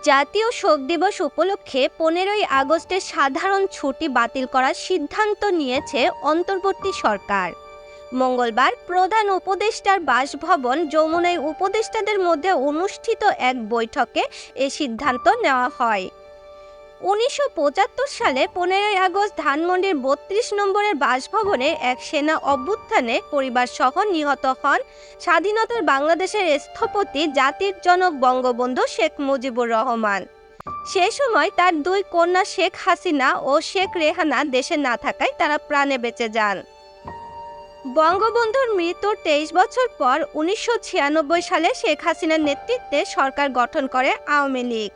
জাতীয় শোক দিবস উপলক্ষে পনেরোই আগস্টের সাধারণ ছুটি বাতিল করার সিদ্ধান্ত নিয়েছে অন্তর্বর্তী সরকার। মঙ্গলবার প্রধান উপদেষ্টার বাসভবন যমুনায় উপদেষ্টাদের মধ্যে অনুষ্ঠিত এক বৈঠকে এ সিদ্ধান্ত নেওয়া হয়। উনিশশো পঁচাত্তর সালে পনেরোই আগস্ট ধানমন্ডির বত্রিশ নম্বরের বাসভবনে এক সেনা অভ্যুত্থানে পরিবার সহ নিহত হন স্বাধীনতার বাংলাদেশের স্থপতি জাতির জনক বঙ্গবন্ধু শেখ মুজিবুর রহমান। সে সময় তার দুই কন্যা শেখ হাসিনা ও শেখ রেহানা দেশে না থাকায় তারা প্রাণে বেঁচে যান। বঙ্গবন্ধুর মৃত্যুর তেইশ বছর পর উনিশশো ছিয়ানব্বই সালে শেখ হাসিনার নেতৃত্বে সরকার গঠন করে আওয়ামী লীগ।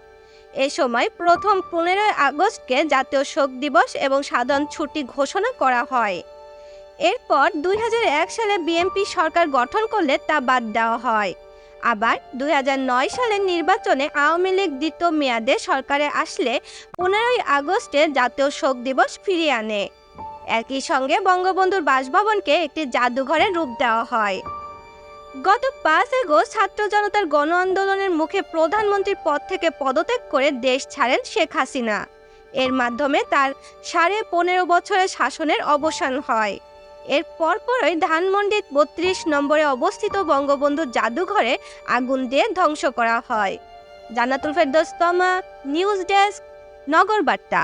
এ সময় প্রথম পনেরোই আগস্টকে জাতীয় শোক দিবস এবং সাধারণ ছুটি ঘোষণা করা হয়। এরপর দুই হাজার এক সালে বিএনপি সরকার গঠন করলে তা বাদ দেওয়া হয়। আবার দুই হাজার নয় সালের নির্বাচনে আওয়ামী লীগ দ্বিতীয় মেয়াদে সরকারে আসলে পনেরোই আগস্টে জাতীয় শোক দিবস ফিরিয়ে আনে। একই সঙ্গে বঙ্গবন্ধুর বাসভবনকে একটি জাদুঘরে রূপ দেওয়া হয়। গত পাঁচ আগস্ট ছাত্র জনতার গণ আন্দোলনের মুখে প্রধানমন্ত্রীর পদ থেকে পদত্যাগ করে দেশ ছাড়েন শেখ হাসিনা। এর মাধ্যমে তার সাড়ে পনেরো বছরের শাসনের অবসান হয়। এর পরপরই ধানমন্ডির বত্রিশ নম্বরে অবস্থিত বঙ্গবন্ধু জাদুঘরে আগুন দিয়ে ধ্বংস করা হয়। জান্নাতুল ফেরদৌস তমা, নিউজ ডেস্ক নগর বার্তা